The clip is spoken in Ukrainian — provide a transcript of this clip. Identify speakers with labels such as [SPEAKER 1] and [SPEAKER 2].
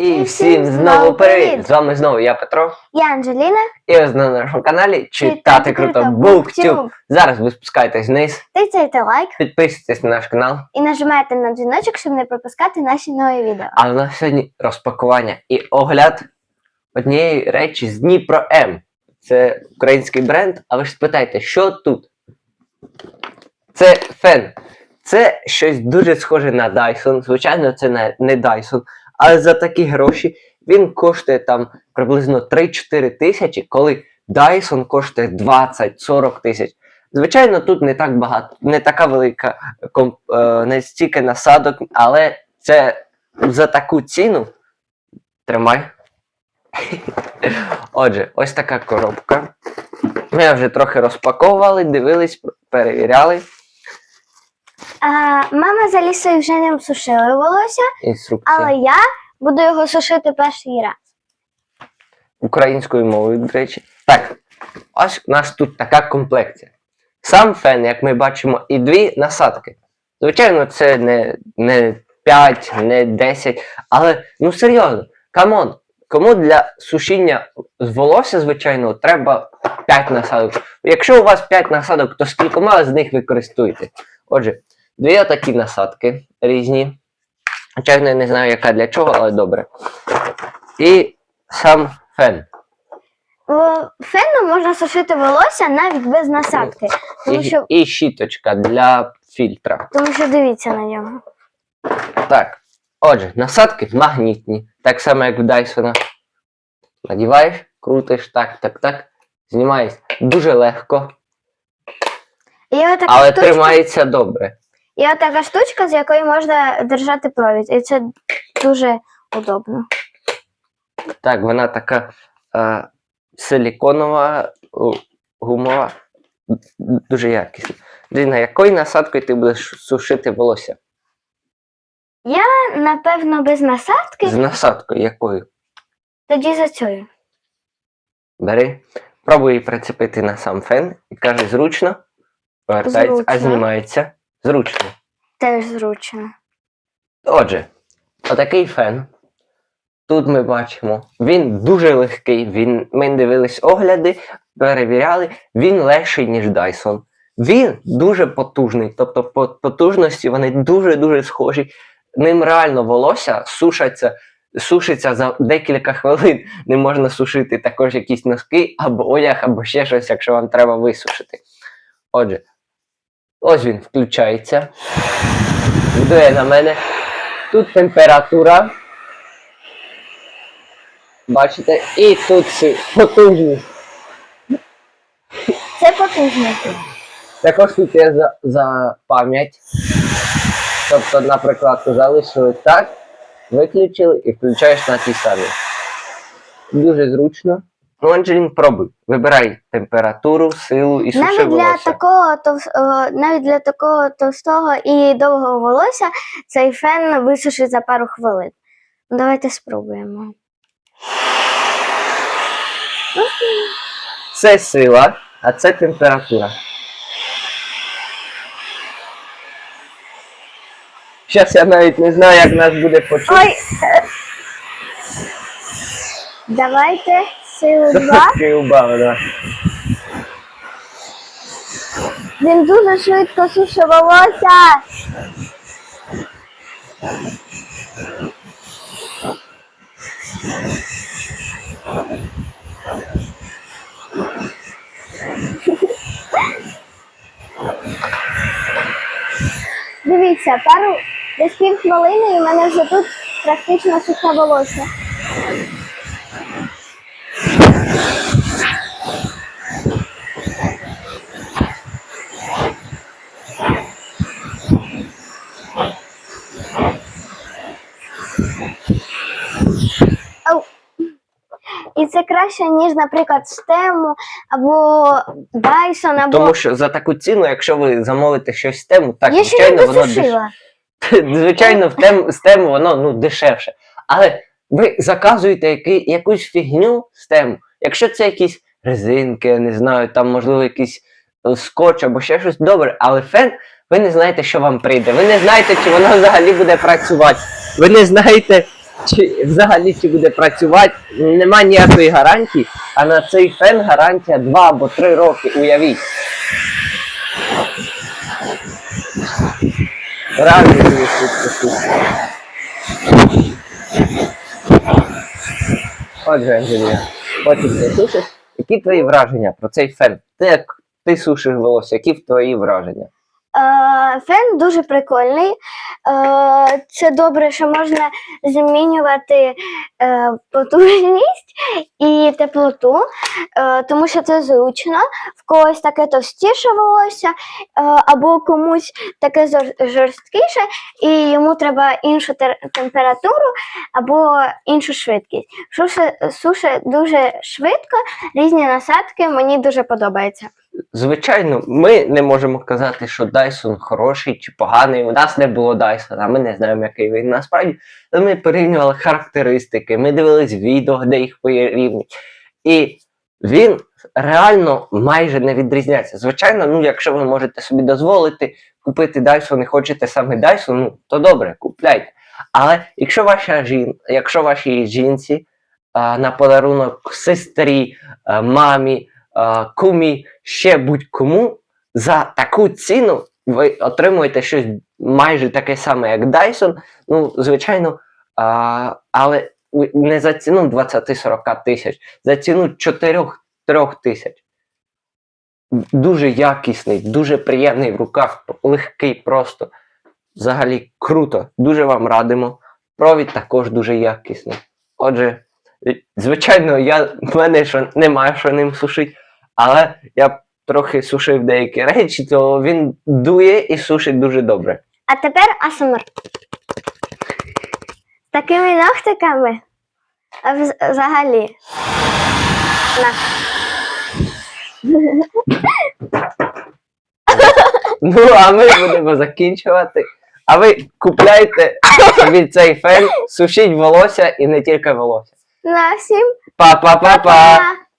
[SPEAKER 1] І всім знову привіт! З вами знову я Петро.
[SPEAKER 2] Я Анжеліна.
[SPEAKER 1] І ви на нашому каналі Читати круто Буктюб. Зараз ви спускаєтесь вниз,
[SPEAKER 2] Тицяйте лайк
[SPEAKER 1] підписуйтесь на наш канал.
[SPEAKER 2] і нажимайте на дзвіночок, щоб не пропускати наші нові відео.
[SPEAKER 1] А у нас сьогодні розпакування і огляд однієї речі з Дніпро М. Це український бренд. А ви ж спитайте, що тут? Це фен. Це щось дуже схоже на Dyson. Звичайно, це не, не Dyson. Але за такі гроші він коштує там приблизно 3-4 тисячі, коли Dyson коштує 20-40 тисяч. Звичайно, тут не так багато, не така велика е, не стільки насадок, але це за таку ціну. Тримай. Отже, ось така коробка. Ми вже трохи розпаковували, дивились, перевіряли.
[SPEAKER 2] А, мама з Алісою вже не сушили волосся,
[SPEAKER 1] Інструкція
[SPEAKER 2] але я буду його сушити перший раз.
[SPEAKER 1] українською мовою, до речі. Так, ось у нас тут така комплекція. Сам фен, як ми бачимо, і дві насадки. Звичайно, це не, не 5, не 10, але ну серйозно, камон, кому для сушіння з волосся, звичайно, треба 5 насадок. Якщо у вас 5 насадок, то скількома з них ви користуєте? Отже, дві отакі насадки різні. Звичайно, я не знаю, яка для чого, але добре. І сам фен.
[SPEAKER 2] Феном можна сушити волосся навіть без насадки. Тому
[SPEAKER 1] І,
[SPEAKER 2] що,
[SPEAKER 1] і щіточка для фільтра.
[SPEAKER 2] тому що дивіться на нього.
[SPEAKER 1] Так. Отже, насадки магнітні. Так само, як в Дайсона. Надіваєш, крутиш, так, так, так. Знімаєш дуже легко,
[SPEAKER 2] І отака
[SPEAKER 1] але
[SPEAKER 2] штучка,
[SPEAKER 1] тримається добре.
[SPEAKER 2] Є отака штучка, з якої можна держати провід. І це дуже удобно.
[SPEAKER 1] Так, вона така е, силіконова, гумова, дуже якісна. Дина, якою насадкою ти будеш сушити волосся?
[SPEAKER 2] Я, Напевно, без насадки,
[SPEAKER 1] З насадкою якою?
[SPEAKER 2] тоді за цією.
[SPEAKER 1] Бери, пробуй її прицепити на сам фен і каже, зручно. Повертається, а знімається. Зручно.
[SPEAKER 2] Теж зручно.
[SPEAKER 1] Отже, отакий фен. Тут ми бачимо, він дуже легкий. Він, ми дивились огляди, перевіряли, він легший, ніж Dyson. Він дуже потужний, тобто по потужності вони дуже-дуже схожі. Ним реально волосся сушаться, сушиться за декілька хвилин. Не можна сушити також якісь носки або одяг, або ще щось, якщо вам треба висушити. Отже, ось він включається. Дує на мене. Тут температура. Бачите? І тут потужність.
[SPEAKER 2] Це потужно.
[SPEAKER 1] Також тут є за, за пам'ять. Тобто, наприклад, залишили так, виключили і включаєш на ті самі. Дуже зручно. Ну, пробуй. Вибирай температуру, силу і суши
[SPEAKER 2] Навіть для
[SPEAKER 1] волосся.
[SPEAKER 2] такого товс- о, навіть для такого товстого і довгого волосся цей фен висушить за пару хвилин. Ну, Давайте спробуємо.
[SPEAKER 1] Це сила, а це температура. Зараз я навіть не знаю, як нас буде почути.
[SPEAKER 2] Ой! е, Давайте
[SPEAKER 1] Трошки убавив, да.
[SPEAKER 2] Він дуже швидко сушить волосся. Дивіться, пару десь пів хвилини і в мене вже тут практично сухе волосся. Краще, ніж, наприклад, стему або Dyson, або.
[SPEAKER 1] Тому що за таку ціну, якщо ви замовите щось тему, так,
[SPEAKER 2] Я
[SPEAKER 1] звичайно, воно деш...
[SPEAKER 2] досушила.
[SPEAKER 1] звичайно, в тем... з воно ну, дешевше. Але ви заказуєте який... якусь фігню тему. Якщо це якісь резинки, я не знаю, там, можливо, якийсь е, скотч або ще щось добре, але фен, ви не знаєте, що вам прийде. Ви не знаєте, чи воно взагалі буде працювати. Ви не знаєте, чи взагалі чи буде працювати, нема ніякої гарантії, а на цей фен гарантія 2 або 3 роки, уявіть. Реально дуже. Отже, Анжелія, потім ти сушиш. Які твої враження про цей фен? Ти як ти сушиш волосся, які твої враження?
[SPEAKER 2] Е, фен дуже прикольний. Е, це добре, що можна змінювати е, потужність і теплоту, тому що це зручно. В когось таке товстіше волосся, або комусь таке жорсткіше, і йому треба іншу температуру або іншу швидкість. Суше дуже швидко, різні насадки, мені дуже подобається.
[SPEAKER 1] Звичайно, ми не можемо казати, що Dyson хороший чи поганий. У нас не було Dyson, ми не знаємо, який він насправді. Ми порівнювали характеристики, ми дивились відео, де їх порівнюють. І він реально майже не відрізняється. Звичайно, ну якщо ви можете собі дозволити купити Dyson і хочете саме Dyson, ну то добре, купляйте. Але якщо ваша жін, якщо вашій жінці а, на подарунок сестрі, а, мамі, кумі, ще будь-кому за таку ціну ви отримуєте щось майже таке саме, як Dyson. Ну, звичайно, а, але не за ціну 20-40 тисяч, за ціну 4-3 тисяч. Дуже якісний, дуже приємний в руках, легкий просто. Взагалі круто. Дуже вам радимо. Провід також дуже якісний. Отже, звичайно, я, в мене що немає що ним сушити, але я трохи сушив деякі речі, то він дує і сушить дуже добре.
[SPEAKER 2] А тепер АСМР. З такими ногтиками а взагалі. На.
[SPEAKER 1] Ну, а ми будемо закінчувати. А ви купляйте собі цей фен, сушіть волосся і не тільки волосся.
[SPEAKER 2] На всім
[SPEAKER 1] Па-па-па-па!
[SPEAKER 2] па-па!